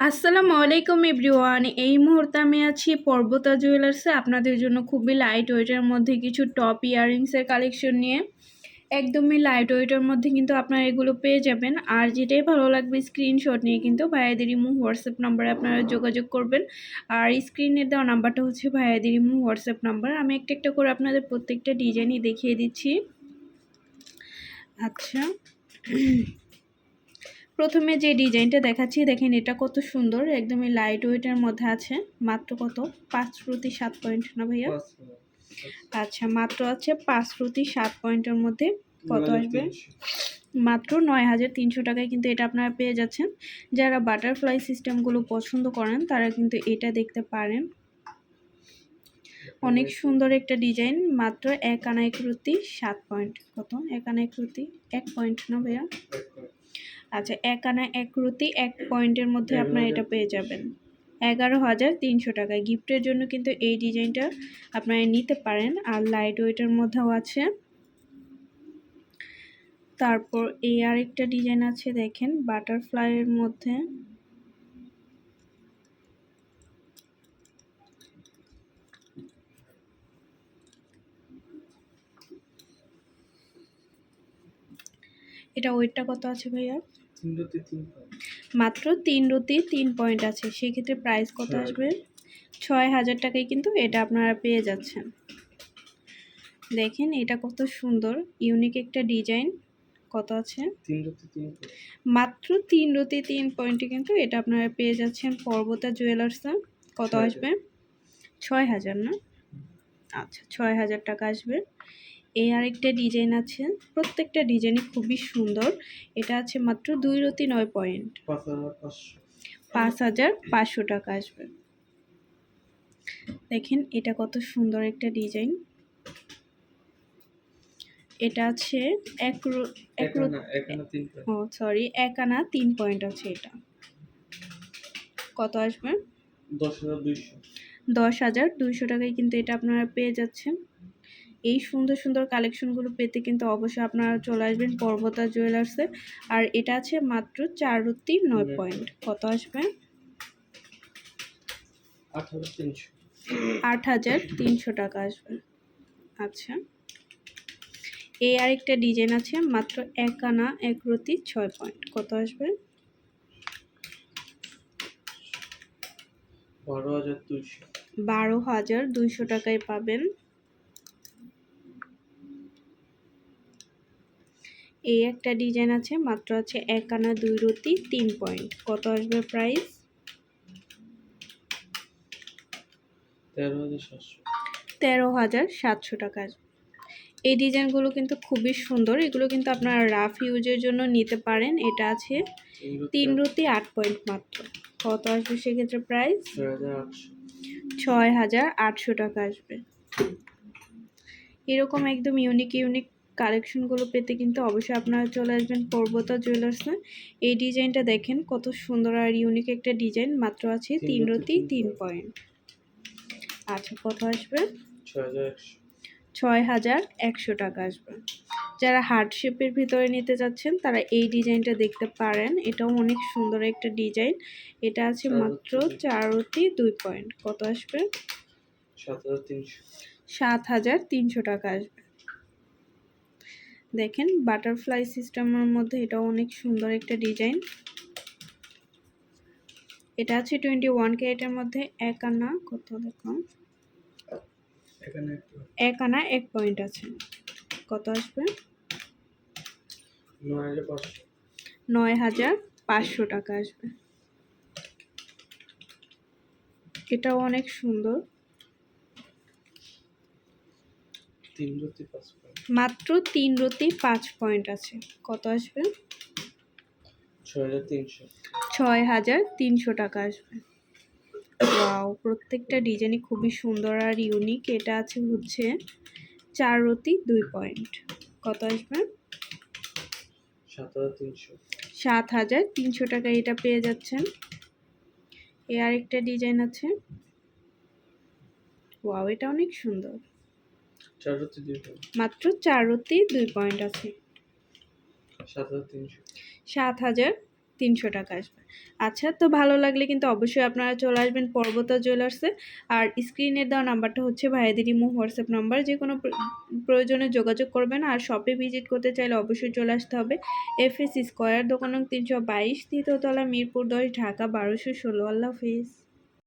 আসসালামু আলাইকুম এভরিওয়ান। এই মুহূর্তে আমি আছি পর্বতা জুয়েলার্সে আপনাদের জন্য খুবই লাইট ওয়েটের মধ্যে কিছু টপ ইয়াররিংসের কালেকশন নিয়ে। একদমই লাইট ওয়েটের মধ্যে কিন্তু আপনারা এগুলো পেয়ে যাবেন। আর যেটাই ভালো লাগবে স্ক্রিনশট নিয়ে কিন্তু ভাইয়াদের ইমু, হোয়াটসঅ্যাপ নাম্বারে আপনারা যোগাযোগ করবেন। আর স্ক্রিনে দেওয়া নাম্বারটা হচ্ছে ভাইয়াদের ইমু, হোয়াটসঅ্যাপ নাম্বার আমি একটা একটা করে আপনাদের প্রত্যেকটা ডিজাইনই দেখিয়ে দিচ্ছি। আচ্ছা। প্রথমে যে ডিজাইনটা দেখাচ্ছি দেখেন এটা কত সুন্দর একদমই লাইট ওয়েটের মধ্যে আছে মাত্র কত? পাঁচ প্রতি সাত পয়েন্ট না ভাইয়া? আচ্ছা মাত্র আছে পাঁচ প্রতি সাত পয়েন্টের মধ্যে কত আসবে? মাত্র নয় হাজার তিনশো টাকায় কিন্তু এটা আপনারা পেয়ে যাচ্ছেন। যারা বাটারফ্লাই সিস্টেমগুলো পছন্দ করেন তারা কিন্তু এটা দেখতে পারেন। অনেক সুন্দর একটা ডিজাইন মাত্র এক আনা একরতি সাত পয়েন্ট কত? এক আনা একরতি এক পয়েন্ট না ভাইয়া? আচ্ছা এক আনা এক রুতি এক পয়েন্টের মধ্যে আপনারা এটা পেয়ে যাবেন। এগারো হাজার তিনশো টাকায় গিফটের জন্য কিন্তু এই ডিজাইনটা আপনারা নিতে পারেন। আর লাইট ওয়েটের মধ্যেও আছে। তারপর এই আরেকটা ডিজাইন আছে দেখেন বাটারফ্লাইয়ের মধ্যে। এটা ওয়েটটা কত আছে ভাইয়া? মাত্র তিন রুতি তিন পয়েন্ট আছে সেক্ষেত্রে প্রাইস কত আসবে? ছয় হাজার টাকায় কিন্তু এটা আপনারা পেয়ে যাচ্ছেন। দেখেন এটা কত সুন্দর ইউনিক একটা ডিজাইন কত আছে? মাত্র তিন রুতি তিন পয়েন্টে কিন্তু এটা আপনারা পেয়ে যাচ্ছেন পর্বতা জুয়েলার্সে কত আসবে? ছয় হাজার না? আচ্ছা ছয় হাজার টাকা আসবে। এই আরেকটা ডিজাইন আছে। প্রত্যেকটা ডিজাইনই খুবই সুন্দর। এটা আছে মাত্র দুই রতি নয় পয়েন্ট। পাঁচ হাজার পাঁচশো টাকা আসবে। দেখেন এটা কত সুন্দর একটা ডিজাইন। এটা আছে এক এক ও সরি এক আনা তিন পয়েন্ট আছে এটা। কত আসবে? দশ হাজার দুইশো টাকায় কিন্তু এটা আপনারা পেয়ে যাচ্ছেন। এই সুন্দর সুন্দর কালেকশনগুলো পেতে কিন্তু অবশ্যই আপনারা চলে আসবেন পর্বতা জুয়েলার্সে আর এটা আছে মাত্র চার রুতি নয় পয়েন্ট কত আসবে? আট হাজার তিনশো টাকা আসবে। আচ্ছা। এই আরেকটা ডিজাইন আছে মাত্র এক আনা এক রতি ছয় পয়েন্ট কত আসবে? বারো হাজার দুইশো টাকায় পাবেন। এই একটা ডিজাইন আছে মাত্র আছে এক আনা দুই রতি তিন পয়েন্ট। কত আসবে প্রাইস? তেরো হাজার সাতশো। টাকা আসবে। এই ডিজাইনগুলো কিন্তু খুবই সুন্দর। এগুলো কিন্তু আপনারা রাফ ইউজের জন্য নিতে পারেন। এটা আছে তিন রুতি আট। পয়েন্ট মাত্র। কত আসবে সেক্ষেত্রে প্রাইস? ছয় হাজার আটশো টাকা আসবে। এরকম একদম ইউনিক ইউনিক কালেকশনগুলো পেতে কিন্তু অবশ্যই আপনারা চলে আসবেন পর্বতা জুয়েলার্সে এই ডিজাইনটা দেখেন কত সুন্দর আর ইউনিক একটা ডিজাইন মাত্র আছে তিন রতি তিন পয়েন্ট আচ্ছা কত আসবে? ছয় হাজার একশো। টাকা আসবে। যারা হার্ট শেপের ভিতরে নিতে যাচ্ছেন তারা এই ডিজাইনটা দেখতে পারেন। এটাও অনেক সুন্দর একটা ডিজাইন। এটা আছে মাত্র চারটি দুই পয়েন্ট কত আসবে? সাত হাজার তিনশো টাকা আসবে। দেখেন বাটারফ্লাই সিস্টেমের মধ্যে এটা অনেক সুন্দর একটা ডিজাইন এটা আছে টোয়েন্টি ওয়ান ক্যারেটের মধ্যে এক আনা কত দেখুন এক আনা এক পয়েন্ট আছে। কত আসবে? নয় হাজার পাঁচশো টাকা আসবে। এটাও অনেক সুন্দর। মাত্র তিন রতি পাঁচ পয়েন্ট আছে। কত আসবে? ছয় হাজার তিনশো। টাকা আসবে। ওয়াও প্রত্যেকটা ডিজাইনই খুবই সুন্দর আর ইউনিক এটা আছে হচ্ছে চার রতি দুই পয়েন্ট কত আসবে? সাত হাজার তিনশো। টাকা এটা পেয়ে যাচ্ছেন। এ আরেকটা ডিজাইন আছে। ওয়াও এটা অনেক সুন্দর। মাত্র চার রতি দুই পয়েন্ট আছে। সাত হাজার তিনশো। টাকা আসবে। আচ্ছা তো ভালো লাগলে কিন্তু অবশ্যই আপনারা চলে আসবেন পর্বতা জুয়েলার্সে। আর স্ক্রিনে দেওয়া নাম্বারটা হচ্ছে ভাইয়াদের ইমো হোয়াটসঅ্যাপ নাম্বার। যে কোনো প্র- প্রয়োজনে যোগাযোগ করবেন। আর শপে ভিজিট করতে চাইলে অবশ্যই চলে আসতে হবে। এফ এস স্কোয়ার দোকান নং তিনশো বাইশ তৃতীয়তলা মিরপুর দশ ঢাকা বারোশো ষোলো। আল্লাহ হাফিজ।